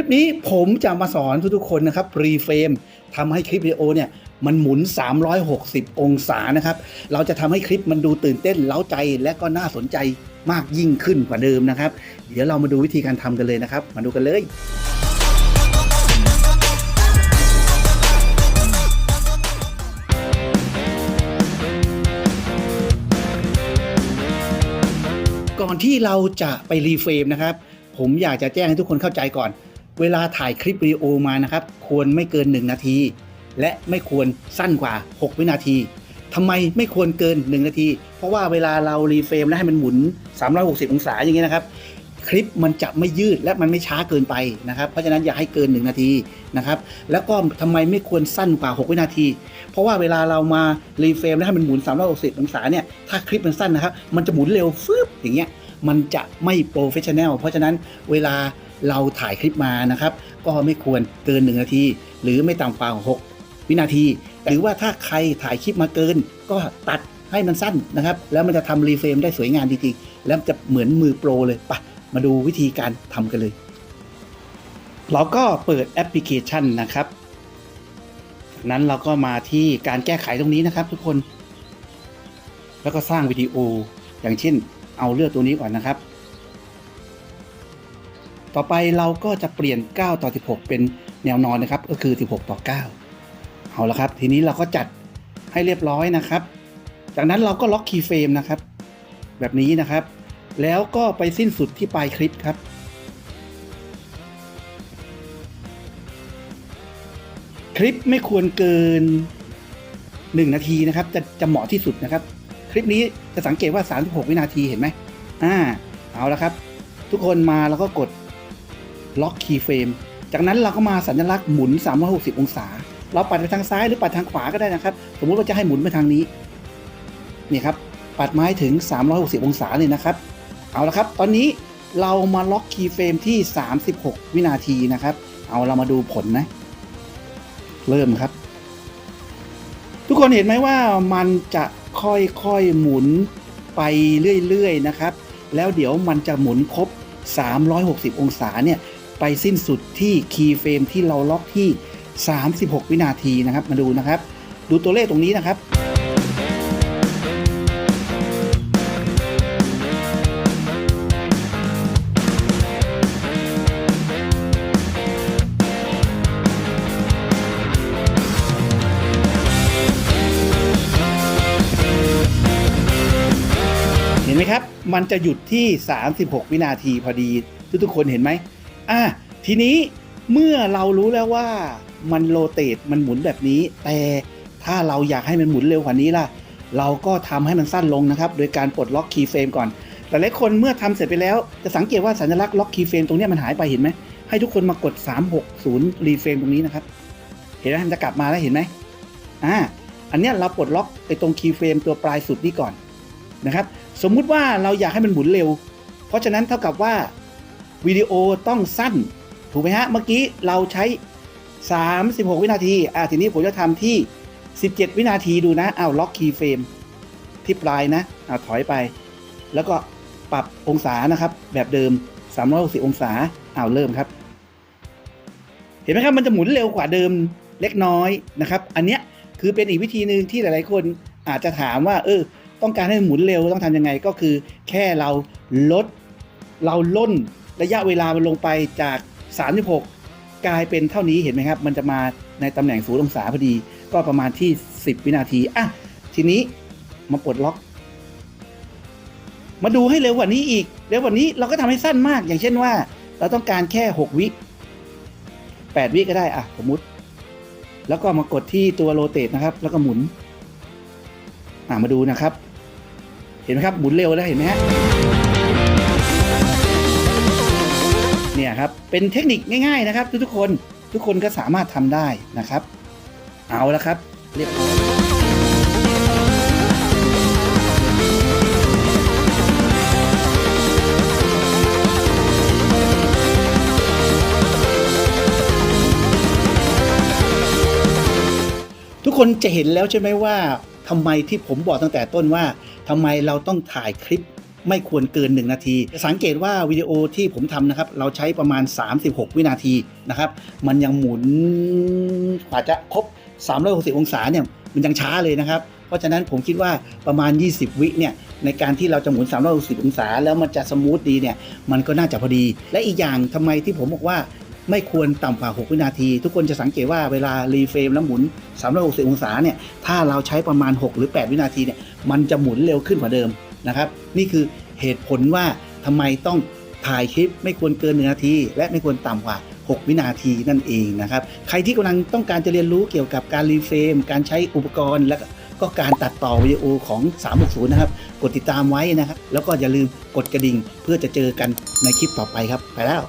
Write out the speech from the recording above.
ลิปนี้ผมจะมาสอนทุกๆคนนะครับรีเฟรมทำให้คลิปวิดีโอเนี่ยมันหมุน 360 องศานะครับ เราจะทำให้คลิปมันดูตื่นเต้นเล้าใจและก็น่าสนใจมากยิ่งขึ้นกว่าเดิมนะครับ เดี๋ยวเรามาดูวิธีการทำกันเลยนะครับ มาดูกันเลย ก่อนที่เราจะไปรีเฟรมนะครับ ผมอยากจะแจ้งให้ทุกคนเข้าใจก่อน เวลาถ่ายคลิปวิดีโอมานะครับ ควรไม่เกิน 1 นาที และไม่ควรสั้นกว่า 6 วินาทีทำไมไม่ควรเกิน 1 นาที เพราะว่าเวลาเรารีเฟรมแล้วให้มันหมุน 360 องศาอย่างเงี้ยนะครับ คลิปมันจะไม่ยืดและมันไม่ช้าเกินไปนะครับ เพราะฉะนั้นอย่าให้เกิน 1 นาทีนะครับ แล้วก็ทำไมไม่ควรสั้นกว่า 6 วินาที เพราะว่าเวลาเรามารีเฟรมแล้วให้มันหมุน 360 องศาเนี่ย ถ้าคลิปมันสั้นนะครับ มันจะหมุนเร็วฟึบอย่างเงี้ย มันจะไม่โปรเฟชชั่นแนล เพราะฉะนั้นเวลา เราถ่ายคลิปมานะครับ ก็ไม่ควรเกิน 1 นาที หรือไม่ต่ำกว่า6วินาที หรือว่าถ้าใครถ่ายคลิปมาเกิน ก็ตัดให้มันสั้นนะครับ แล้วมันจะทำรีเฟรมได้สวยงามจริงๆ แล้วจะเหมือนมือโปรเลยปะมาดูวิธีการทำกันเลย เราก็เปิดแอปพลิเคชันนะครับ นั้นเราก็มาที่การแก้ไขตรงนี้นะครับ ทุกคน แล้วก็สร้างวิดีโอ อย่างเช่น เอาเลือกตัวนี้ก่อนนะครับ ต่อไปเราก็จะเปลี่ยน 9 ต่อ 16 เป็นแนวนอนนะครับ ก็คือ 16 ต่อ 9 เอาละครับ ทีนี้เราก็จัดให้เรียบร้อยนะครับ จากนั้นเราก็ล็อกคีย์เฟรมนะครับ แบบนี้นะครับ แล้วก็ไปสิ้นสุดที่ปลายคลิปครับ คลิปไม่ควรเกิน 1 นาทีนะครับ จะจะเหมาะที่สุดนะครับ คลิปนี้จะสังเกตว่า 36 วินาทีเห็นไหมอ่าเอาละครับ ทุกคนมาแล้วก็กด ล็อกคีย์เฟรมจากนั้นเราก็มาสัญลักษณ์หมุน 360 องศา เราปัดไปทางซ้ายหรือปัดทางขวาก็ได้นะครับ สมมุติว่าจะให้หมุนไปทางนี้ นี่ครับ ปัดไม้ถึง 360 องศาเลยนะครับ เอาละครับ ตอนนี้เรามาล็อกคีย์เฟรมที่ 36 วินาทีนะครับ เอาเรามาดูผลนะ เริ่มครับ ทุกคนเห็นไหมว่ามันจะค่อยๆหมุนไปเรื่อยๆนะครับ แล้วเดี๋ยวมันจะหมุนครบ 360 องศาเนี่ย ไปสิ้นสุดที่คีย์เฟรมที่เราล็อกที่ 36 วินาทีนะครับ มาดูนะครับ ดูตัวเลขตรงนี้นะครับเห็นไหมครับ มันจะหยุดที่ 36 วินาทีพอดี ทุกทุกคนเห็นไหม อะทีนี้เมื่อเรารู้แล้วว่ามันโรเตทมันหมุนแบบนี้ แต่ถ้าเราอยากให้มันหมุนเร็วกว่านี้ล่ะ เราก็ทำให้มันสั้นลงนะครับ โดยการปลดล็อกคีย์เฟรมก่อนแต่หลายคนเมื่อทำเสร็จไปแล้ว จะสังเกตว่าสัญลักษณ์ล็อกคีย์เฟรมตรงนี้มันหายไปเห็นไหม ให้ทุกคนมากด 360รีเฟรมตรงนี้นะครับ เห็นไหมมันจะกลับมาแล้วเห็นไหมอ่า อันนี้เราปลดล็อกไอ้ตรงคีย์เฟรมตัวปลายสุดนี่ก่อนนะครับ สมมุติว่าเราอยากให้มันหมุนเร็ว เพราะฉะนั้นเท่ากับว่า วิดีโอต้องสั้น ถูกไหมฮะ เมื่อกี้เราใช้ 36 วินาทีอ่าทีนี้ผมจะทำที่ 17 วินาทีดูนะอ้าวล็อกคีย์เฟรมที่ปลายนะอ้าวถอยไป แล้วก็ปรับองศานะครับ แบบเดิม 360 องศาอ้าวเริ่มครับ เห็นไหมครับมันจะหมุนเร็วกว่าเดิมเล็กน้อยนะครับ อันเนี้ยคือเป็นอีกวิธีหนึ่งที่หลาย ๆ คนอาจจะถามว่า เออ ต้องการให้มันหมุนเร็วต้องทำยังไงก็คือ แค่เราลด เราล่น ระยะเวลามันลงไปจาก 36 กลายเป็นเท่านี้เห็นไหมครับ มันจะมาในตำแหน่งศูนย์องศาพอดี ก็ประมาณที่ 10 วินาที อะ ทีนี้มาปลดล็อก มาดูให้เร็วกว่านี้อีก เร็วกว่านี้เราก็ทำให้สั้นมาก อย่างเช่นว่า เราต้องการแค่ 6 วิ 8 วิก็ได้ อะ สมมุติ แล้วก็มากดที่ตัวโรเต e นะครับ แล้วก็หมุน อ่ามาดูนะครับ เห็นไหมครับ หมุนเร็วแล้วเห็นไหมฮะ เนี่ยครับเป็นเทคนิคง่ายๆนะครับ ทุกๆคนทุกคนก็สามารถทำได้นะครับ เอาละครับเรียบร้อยทุกคนจะเห็นแล้วใช่ไหมว่าทำไมที่ผมบอกตั้งแต่ต้นว่าทำไมเราต้องถ่ายคลิป ไม่ควรเกิน 1 นาทีสังเกตว่าวิดีโอที่ผมทำนะครับ เราใช้ประมาณ 36 วินาทีนะครับ มันยังหมุนกว่าจะครบ 360 องศาเนี่ยมันยังช้าเลยนะครับ เพราะฉะนั้นผมคิดว่าประมาณ 20 วิเนี่ยในการที่เราจะหมุน 360 องศา แล้วมันจะสมูทดีเนี่ยมันก็น่าจะพอดี และอีกอย่างทำไมที่ผมบอกว่าไม่ควรต่ำกว่า 6 วินาที ทุกคนจะสังเกตว่าเวลารีเฟรมแล้วหมุน 360 องศาเนี่ยถ้าเราใช้ประมาณ 6 หรือ 8 วินาทีเนี่ยมันจะหมุนเร็วขึ้นกว่าเดิม นะครับ นี่คือเหตุผลว่าทำไมต้องถ่ายคลิปไม่ควรเกินหนึ่งนาที และไม่ควรต่ำกว่า 6 วินาทีนั่นเองนะครับ ใครที่กำลังต้องการจะเรียนรู้เกี่ยวกับการรีเฟรมการใช้อุปกรณ์และก็การตัดต่อวิดีโอของ 360 นะครับ กดติดตามไว้นะครับ แล้วก็อย่าลืมกดกระดิ่งเพื่อจะเจอกันในคลิปต่อไปครับ ไปแล้ว